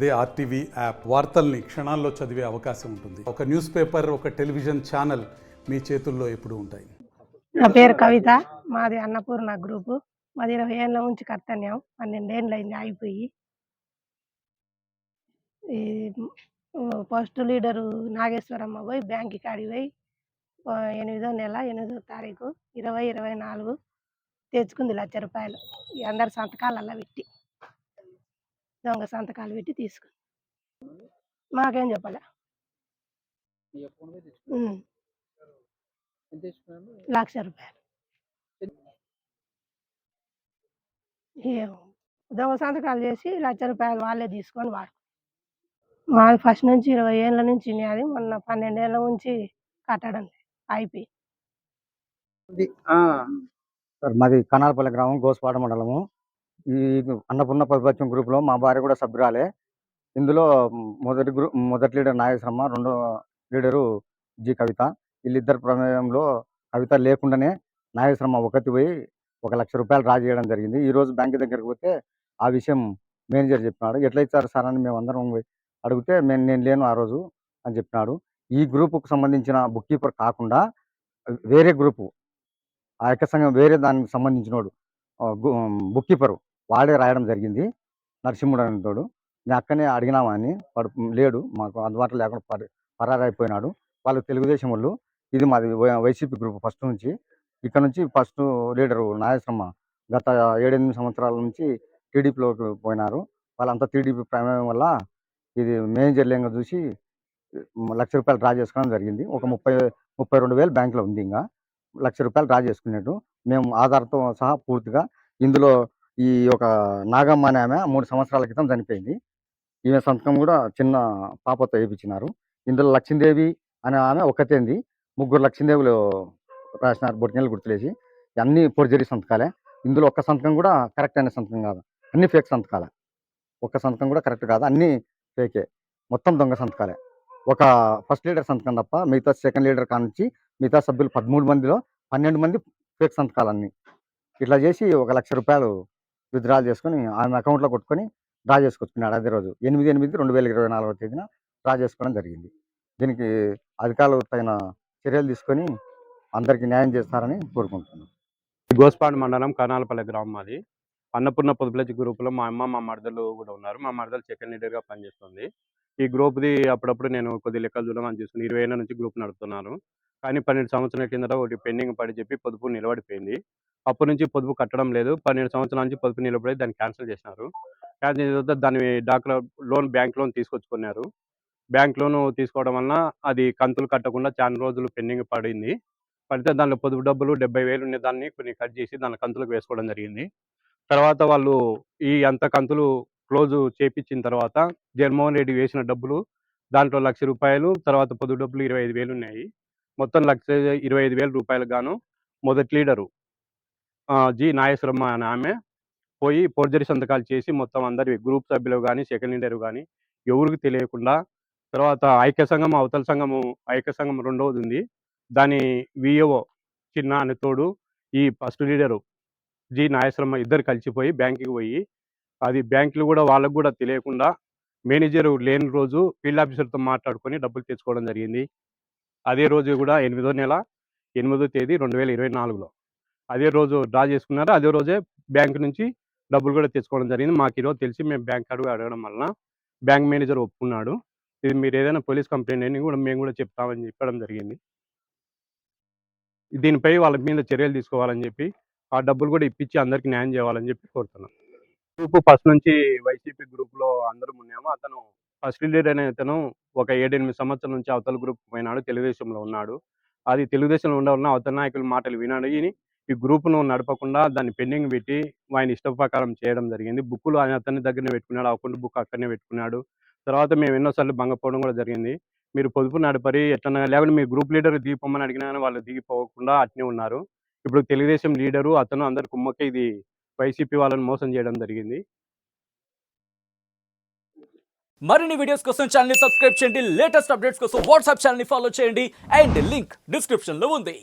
అదే RTV app. వార్తల్ని క్షణాల్లో చదివే అవకాశం ఉంటుంది. ఒక న్యూస్ పేపర్ ఒక టెలివిజన్ ఛానల్ మీ చేతుల్లో ఎప్పుడు ఉంటాయి. నా పేరు కవిత. మాది అన్నపూర్ణ గ్రూపు. మాది ఇరవై ఏళ్ళ నుంచి కర్తన్యం. పన్నెండేళ్ళు అయింది ఆగిపోయి. ఈ ఫస్ట్ లీడరు నాగేశ్వరమ్మ పోయి బ్యాంక్ కాడికి పోయి ఎనిమిదో నెల ఎనిమిదో తారీఖు ఇరవై ఇరవై నాలుగు తెచ్చుకుంది లక్ష రూపాయలు. అందరి సంతకాలు అలా పెట్టి. దొంగ సంతకాలు పెట్టి తీసుకుంది మాకేం చెప్పలే? లక్ష రూపాయలు. ఏం దొంగ సంతకాలు చేసి లక్ష రూపాయలు వాళ్ళే తీసుకొని వాడు. మాది ఫస్ట్ నుంచి ఇరవై ఏళ్ళ నుంచి అది మొన్న పన్నెండేళ్ళ నుంచి కట్టడం. అయిపోయి. సార్ మాది కనాలపల్లి గ్రామం గోస్పాడ మండలము. ఈ అన్నపూర్ణ ప్రతిపక్షం గ్రూప్లో మా భార్య కూడా సభ్యురాలే. ఇందులో మొదటి గ్రూప్ మొదటి లీడర్ నాగేశ్వరమ్మ రెండో లీడరు జి కవిత. వీళ్ళిద్దరు ప్రమేయంలో కవిత లేకుండానే నాగేశ్వరమ్మ ఒకటి పోయి ఒక లక్ష రూపాయలు డ్రా చేయడం జరిగింది. ఈరోజు బ్యాంక్ దగ్గరికి పోతే ఆ విషయం మేనేజర్ చెప్పినాడు. ఎట్లయితే సార్ అని మేము అందరం అడిగితే మేము నేను లేను ఆ రోజు అని చెప్పినాడు. ఈ గ్రూపుకు సంబంధించిన బుక్ కీపర్ కాకుండా వేరే గ్రూపు ఆ యొక్క సంఘం వేరే దానికి సంబంధించినోడు బుక్ కీపరు వాడే రాయడం జరిగింది. నరసింహుడు అనేటోడు. నేను అక్కనే అడిగినామా అని పడు లేడు. మాకు అందుబాటులో లేకుండా పరి పరారైపోయినాడు. వాళ్ళు తెలుగుదేశం వాళ్ళు. ఇది మాది వై- వైసీపీ గ్రూప్ ఫస్ట్ నుంచి. ఇక్కడ నుంచి ఫస్ట్ లీడరు నాగేశ్వరమ్మ గత ఏడెనిమిది సంవత్సరాల నుంచి టీడీపీలోకి పోయినారు. వాళ్ళంతా టీడీపీ ప్రమేయం వల్ల ఇది మేనేజర్ లేంగా చూసి లక్ష రూపాయలు డ్రా చేసుకోవడం జరిగింది. ఒక ముప్పై ముప్పై రెండు వేలు బ్యాంకులో ఉంది ఇంకా. లక్ష రూపాయలు డ్రా చేసుకున్నట్టు మేము ఆధార్తో సహా పూర్తిగా ఇందులో ఈ ఒక నాగమ్మ అనే ఆమె మూడు సంవత్సరాల క్రితం చనిపోయింది. ఈమె సంతకం కూడా చిన్న పాపతో వేయించినారు. ఇందులో లక్ష్మీదేవి అనే ఆమె ఒకతేంది. ముగ్గురు లక్ష్మీదేవులు రాసినారు బొట్టినెలు గుర్తులేసి. అన్ని ఫోర్జరీ సంతకాలే. ఇందులో ఒక్క సంతకం కూడా కరెక్ట్ అనే సంతకం కాదు. అన్ని ఫేక్ సంతకాలే. ఒక్క సంతకం కూడా కరెక్ట్ కాదు. అన్ని ఫేకే. మొత్తం దొంగ సంతకాలే. ఒక ఫస్ట్ లీడర్ సంతకం తప్ప మిగతా సెకండ్ లీడర్ కానుంచి మిగతా సభ్యులు పదమూడు మందిలో పన్నెండు మంది ఫేక్ సంతకాలన్నీ. ఇట్లా చేసి ఒక లక్ష రూపాయలు విత్డ్రాల్ చేసుకొని ఆమె అకౌంట్లో కొట్టుకొని డ్రా చేసుకొచ్చుకున్నాడు అదే రోజు. ఎనిమిది ఎనిమిది రెండు వేల ఇరవై నాలుగో తేదీన డ్రా చేసుకోవడం జరిగింది. దీనికి అధికారులు తగిన చర్యలు తీసుకొని అందరికీ న్యాయం చేస్తారని కోరుకుంటున్నాను గోస్పాడ్ మండలం కనాలపల్లి గ్రామం అది అన్నపూర్ణ పొదుపులచి గ్రూపులో మా అమ్మ మా మరదలు కూడా ఉన్నారు. మా మరదలు సెకండ్ లీడర్గా పనిచేస్తుంది. ఈ గ్రూప్ది అప్పుడప్పుడు నేను కొద్ది లెక్కలు చూడమని చూస్తున్నాను ఇరవై ఏళ్ళ నుంచి గ్రూప్ నడుపుతున్నాను. కానీ పన్నెండు సంవత్సరాల కిందట ఒకటి పెండింగ్ పడి చెప్పి పొదుపు నిలబడిపోయింది. అప్పటి నుంచి పొదుపు కట్టడం లేదు. పన్నెండు సంవత్సరాల నుంచి పొదుపు నిలబడి దాన్ని క్యాన్సిల్ చేసినారు. క్యాన్సిల్ చేసిన తర్వాత దాని డాక్టర్ లోన్ బ్యాంక్ లోన్ తీసుకొచ్చుకున్నారు. బ్యాంక్ లోన్ తీసుకోవడం వలన అది కంతులు కట్టకుండా చాలా రోజులు పెండింగ్ పడింది. పడితే దానిలో పొదుపు డబ్బులు డెబ్బై వేలు ఉండే దాన్ని కొన్ని కట్ చేసి దాని కంతులకు వేసుకోవడం జరిగింది. తర్వాత వాళ్ళు ఈ అంత కంతులు క్లోజ్ చేపించిన తర్వాత జగన్మోహన్ రెడ్డి వేసిన డబ్బులు దాంట్లో లక్ష రూపాయలు తర్వాత పొదుపు డబ్బులు ఇరవై ఐదు వేలు ఉన్నాయి. మొత్తం లక్ష ఇరవై ఐదు వేల రూపాయలు గాను మొదటి లీడరు జి. నాగేశ్వరమ్మ అనే ఆమె పోయి ఫోర్జరీ సంతకాలు చేసి మొత్తం అందరి గ్రూప్ సభ్యులు కానీ సెకండ్ లీడర్ కానీ ఎవరికి తెలియకుండా తర్వాత ఐక్య సంఘం అవతల సంఘము ఐక్య సంఘం రెండవది ఉంది. దాని విఏఓ చిన్న అనే తోడు ఈ ఫస్ట్ లీడరు జి. నాగేశ్వరమ్మ ఇద్దరు కలిసిపోయి బ్యాంకుకి పోయి అది బ్యాంకులు కూడా వాళ్ళకు కూడా తెలియకుండా మేనేజర్ లేని రోజు ఫీల్డ్ ఆఫీసర్తో మాట్లాడుకొని డబ్బులు తెచ్చుకోవడం జరిగింది. అదే రోజు కూడా ఎనిమిదో నెల ఎనిమిదో తేదీ రెండు వేల ఇరవై నాలుగులో. అదే రోజు డ్రా చేసుకున్నారు? అదే రోజే బ్యాంక్ నుంచి డబ్బులు కూడా తెచ్చుకోవడం జరిగింది. మాకు ఈరోజు తెలిసి మేము బ్యాంక్ అడుగు అడగడం వలన బ్యాంక్ మేనేజర్ ఒప్పుకున్నాడు. ఇది మీరు ఏదైనా పోలీస్ కంప్లైంట్ అని కూడా మేము కూడా చెప్తామని చెప్పడం జరిగింది. దీనిపై వాళ్ళ మీద చర్యలు తీసుకోవాలని చెప్పి ఆ డబ్బులు కూడా ఇప్పించి అందరికి న్యాయం చేయాలని చెప్పి కోరుతున్నాం. గ్రూప్ ఫస్ట్ నుంచి వైసీపీ గ్రూప్లో అందరూ అందరం ఉన్నాము. అతను ఫస్ట్ లీడర్ అనే అతను ఒక ఏడెనిమిది సంవత్సరాల నుంచి అవతల గ్రూప్ పోయినాడు. తెలుగుదేశంలో ఉన్నాడు. అది తెలుగుదేశంలో ఉండవలన అవతల నాయకుల మాటలు వినాడు. ఈయన ఈ గ్రూప్ను నడపకుండా దాన్ని పెండింగ్ పెట్టి ఆయన ఇష్ట ప్రకారం చేయడం జరిగింది. బుక్కులు ఆయన అతని దగ్గరనే పెట్టుకున్నాడు అకౌంట్ బుక్ అక్కడనే పెట్టుకున్నాడు. తర్వాత మేము ఎన్నోసార్లు భంగపోవడం కూడా జరిగింది. మీరు పొదుపు నడపరి ఎట్లా లేకపోతే మీ గ్రూప్ లీడర్ దిగిపోమని అడిగినా కానీ వాళ్ళు దిగిపోకుండా అట్నే ఉన్నారు. ఇప్పుడు తెలుగుదేశం లీడరు అతను అందరు కుమ్మకే ఇది వైసీపీ వాళ్ళని మోసం చేయడం జరిగింది. మరిన్ని వీడియోస్ కోసం ఛానల్ సబ్స్క్రైబ్ చేయండి. లేటెస్ట్ అప్డేట్స్ కోసం వాట్సాప్ ఛానల్ ఫాలో చేయండి. అండ్ లింక్ డిస్క్రిప్షన్లో ఉంది.